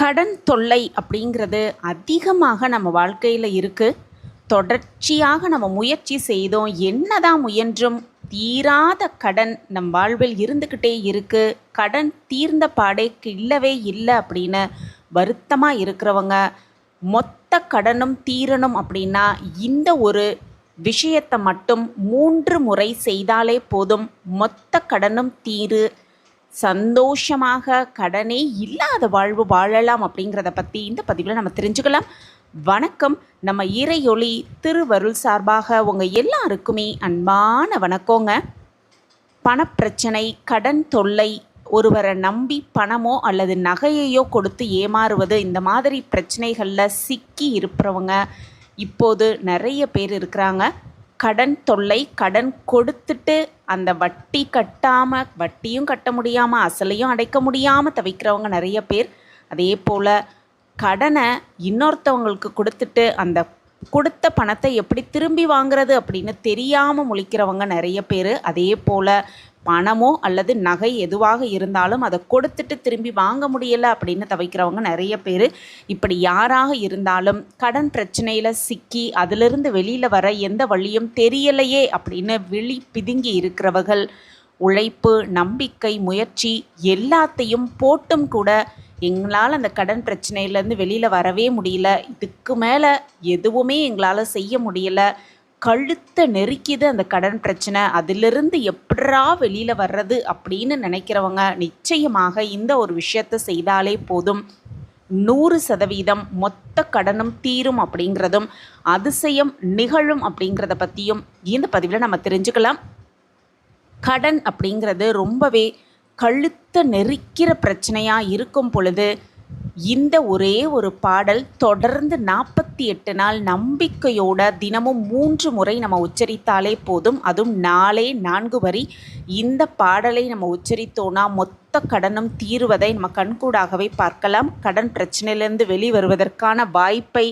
கடன் தொல்லை அப்படிங்கிறது அதிகமாக நம்ம வாழ்க்கையில் இருக்குது தொடர்ச்சியாக நம்ம முயற்சி செய்தோம். என்னதான் முயன்றும் தீராத கடன் நம் வாழ்வில் இருந்துக்கிட்டே இருக்குது கடன் தீர்ந்த பாடே இல்லவே இல்லை அப்படின்னு வருத்தமாக இருக்கிறவங்க மொத்த கடனும் தீரணும் அப்படின்னா இந்த ஒரு விஷயத்தை மட்டும் மூன்று முறை செய்தாலே போதும். மொத்த கடனும் தீரு. சந்தோஷமாக கடனே இல்லாத வாழ்வு வாழலாம் அப்படிங்கிறத பற்றி இந்த பதிவில் நம்ம தெரிஞ்சுக்கலாம். வணக்கம். நம்ம இறையொளி திருவருள் சார்பாக உங்கள் எல்லாருக்குமே அன்பான வணக்கங்க. பணப்பிரச்சனை கடன் தொல்லை ஒருவரை நம்பி பணமோ அல்லது நகையையோ கொடுத்து ஏமாறுவது இந்த மாதிரி பிரச்சனைகளில் சிக்கி இருப்பவங்க இப்போது நிறைய பேர் இருக்கிறாங்க. கடன் தொல்லை கடன் கொடுத்துட்டு அந்த வட்டி கட்டாமல் வட்டியும் கட்ட முடியாமல் அசலையும் அடைக்க முடியாமல் தவிக்கிறவங்க நிறைய பேர். அதே போல் கடனை இன்னொருத்தவங்களுக்கு கொடுத்துட்டு அந்த கொடுத்த பணத்தை எப்படி திரும்பி வாங்குறது அப்படின்னு தெரியாமல் முழிக்கிறவங்க நிறைய பேர். அதே போல் பணமோ அல்லது நகை எதுவாக இருந்தாலும் அதை கொடுத்துட்டு திரும்பி வாங்க முடியலை அப்படின்னு தவிக்கிறவங்க நிறைய பேர். இப்படி யாராக இருந்தாலும் கடன் பிரச்சனையில் சிக்கி அதிலிருந்து வெளியில் வர எந்த வழியும் தெரியலையே அப்படின்னு விழி பிதுங்கி இருக்கிறவர்கள். உழைப்பு நம்பிக்கை முயற்சி எல்லாத்தையும் போட்டும் கூட எங்களால் அந்த கடன் பிரச்சனையிலேருந்து வெளியில் வரவே முடியல. இதுக்கு மேலே எதுவுமே எங்களால் செய்ய முடியல. கழுத்தை நெருக்கிது அந்த கடன் பிரச்சனை. அதிலிருந்து எப்படா வெளியில் வர்றது அப்படின்னு நினைக்கிறவங்க நிச்சயமாக இந்த ஒரு விஷயத்தை செய்தாலே போதும். நூறு சதவீதம் மொத்த கடனும் தீரும் அப்படிங்கிறதும் அதிசயம் நிகழும் அப்படிங்கிறத பற்றியும் இந்த பதிவில் நம்ம தெரிஞ்சுக்கலாம். கடன் அப்படிங்கிறது ரொம்பவே கழுத்தை நெரிக்கிற பிரச்சனையாக இருக்கும் பொழுது இந்த ஒரே ஒரு பாடல் தொடர்ந்து நாற்பத்தி எட்டு நாள் நம்பிக்கையோட தினமும் மூன்று முறை நம்ம உச்சரித்தாலே போதும். அதுவும் நாளே நான்கு வரி. இந்த பாடலை நம்ம உச்சரித்தோன்னா மொத்த கடனும் தீருவதை நம்ம கண்கூடாகவே பார்க்கலாம். கடன் பிரச்சனையிலேருந்து வெளிவருவதற்கான வாய்ப்பை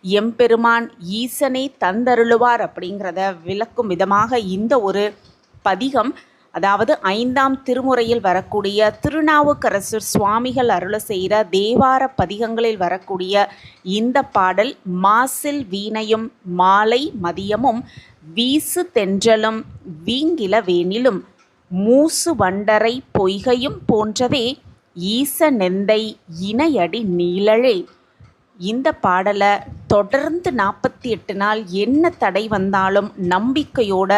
எம்பெருமான் ஈசனை தந்தருளுவார் அப்படிங்கிறத விளக்கும் விதமாக இந்த ஒரு பதிகம் அதாவது ஐந்தாம் திருமுறையில் வரக்கூடிய திருநாவுக்கரசர் சுவாமிகள் அருள செய்கிற தேவார பதிகங்களில் வரக்கூடிய இந்த பாடல் மாசில் வீணையும் மாலை மதியமும் வீசு தென்றலும் வீங்கில வேனிலும் மூசு வண்டரை பொய்கையும் போன்றவே ஈச நெந்தை இணையடி நீழழே இந்த பாடலை தொடர்ந்து நாற்பத்தி எட்டு நாள் என்ன தடை வந்தாலும் நம்பிக்கையோட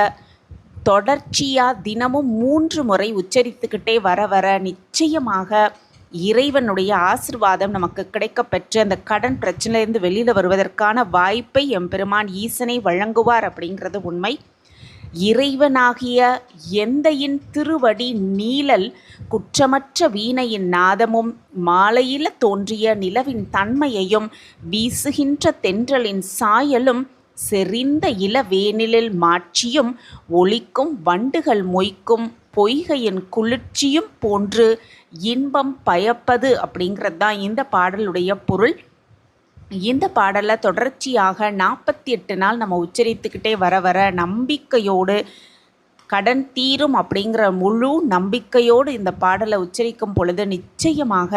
தொடர்ச்சியாக தினமும் மூன்று முறை உச்சரித்துக்கிட்டே வர வர நிச்சயமாக இறைவனுடைய ஆசிர்வாதம் நமக்கு கிடைக்கப்பெற்று அந்த கடன் பிரச்சனையிலிருந்து வெளியில் வருவதற்கான வாய்ப்பை எம்பெருமான் ஈசனை வழங்குவார் அப்படிங்கிறது உண்மை. இறைவனாகிய எந்தையின் திருவடி நீழல் குற்றமற்ற வீணையின் நாதமும் மாலையில தோன்றிய நிலவின் தன்மையையும் வீசுகின்ற தென்றலின் சாயலும் செறிந்த இளவேனிலில் மாட்சியும் ஒளிக்கும் வண்டுகள் மொய்க்கும் பொய்கையின் குளிர்ச்சியும் போன்று இன்பம் பயப்பது அப்படிங்கிறது தான் இந்த பாடலுடைய பொருள். இந்த பாடலை தொடர்ச்சியாக நாற்பத்தி எட்டு நாள் நம்ம உச்சரித்துக்கிட்டே வர வர நம்பிக்கையோடு கடன் தீரும் அப்படிங்கிற முழு நம்பிக்கையோடு இந்த பாடலை உச்சரிக்கும் பொழுது நிச்சயமாக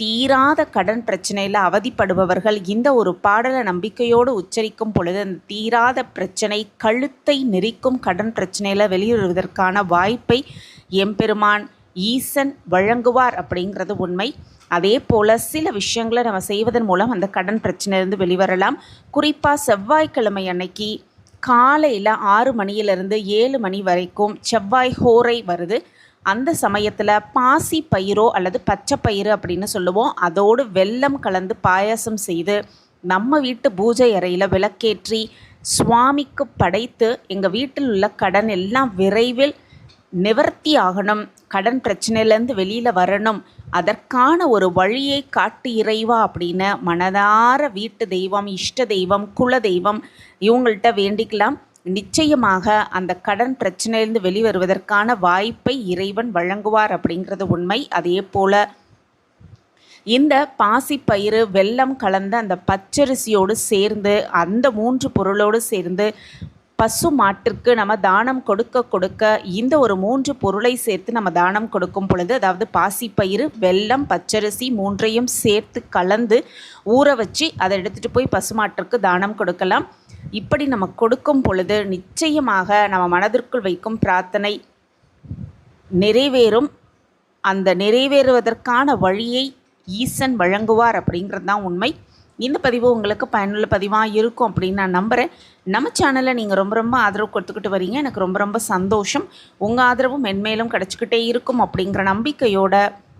தீராத கடன் பிரச்சனையில் அவதிப்படுபவர்கள் இந்த ஒரு பாடலை நம்பிக்கையோடு உச்சரிக்கும் பொழுது அந்த தீராத பிரச்சனை கழுத்தை நெரிக்கும் கடன் பிரச்சனையில் வெளியிடுவதற்கான வாய்ப்பை எம்பெருமான் ஈசன் வழங்குவார் அப்படிங்கிறது உண்மை. அதே போல் சில விஷயங்களை நம்ம செய்வதன் மூலம் அந்த கடன் பிரச்சனையிலிருந்து வெளிவரலாம். குறிப்பாக செவ்வாய்க்கிழமை அன்னைக்கு காலையில் ஆறு மணியிலிருந்து ஏழு மணி வரைக்கும் செவ்வாய் ஹோரை வருது. அந்த சமயத்தில் பாசி பயிரோ அல்லது பச்சை பயிறு அப்படின்னு சொல்லுவோம். அதோடு வெல்லம் கலந்து பாயாசம் செய்து நம்ம வீட்டு பூஜை அறையில் விளக்கேற்றி சுவாமிக்கு படைத்து எங்கள் வீட்டில் உள்ள கடன் எல்லாம் விரைவில் நிவர்த்தி ஆகணும். கடன் பிரச்சனையிலேருந்து வெளியில் வரணும். அதற்கான ஒரு வழியை காட்டு இறைவா அப்படின்னு மனதார வீட்டு தெய்வம் இஷ்ட தெய்வம் குல தெய்வம் இவங்கள்ட்ட வேண்டிக்கலாம். நிச்சயமாக அந்த கடன் பிரச்சனையிலிருந்து வெளிவருவதற்கான வாய்ப்பை இறைவன் வழங்குவார் அப்படிங்கிறது உண்மை. அதே போல் இந்த பாசிப்பயிறு வெல்லம் கலந்த அந்த பச்சரிசியோடு சேர்ந்து அந்த மூன்று பொருளோடு சேர்ந்து பசு மாட்டிற்கு நம்ம தானம் கொடுக்க கொடுக்க இந்த ஒரு மூன்று பொருளை சேர்த்து நம்ம தானம் கொடுக்கும் பொழுது அதாவது பாசிப்பயிறு வெல்லம் பச்சரிசி மூன்றையும் சேர்த்து கலந்து ஊற வச்சு அதை எடுத்துகிட்டு போய் பசுமாட்டிற்கு தானம் கொடுக்கலாம். இப்படி நம்ம கொடுக்கும் பொழுது நிச்சயமாக நம்ம மனதிற்குள் வைக்கும் பிரார்த்தனை நிறைவேறும். அந்த நிறைவேறுவதற்கான வழியை ஈசன் வழங்குவார் அப்படிங்கிறது தான் உண்மை. இந்த பதிவு உங்களுக்கு பயனுள்ள பதிவாக இருக்கும் அப்படின்னு நான் நம்புகிறேன் நம்ம சேனலை நீங்கள் ரொம்ப ரொம்ப ஆதரவு கொடுத்துக்கிட்டு வரீங்க. எனக்கு ரொம்ப ரொம்ப சந்தோஷம். உங்கள் ஆதரவும் மென்மேலும் கிடச்சிக்கிட்டே இருக்கும் அப்படிங்கிற நம்பிக்கையோட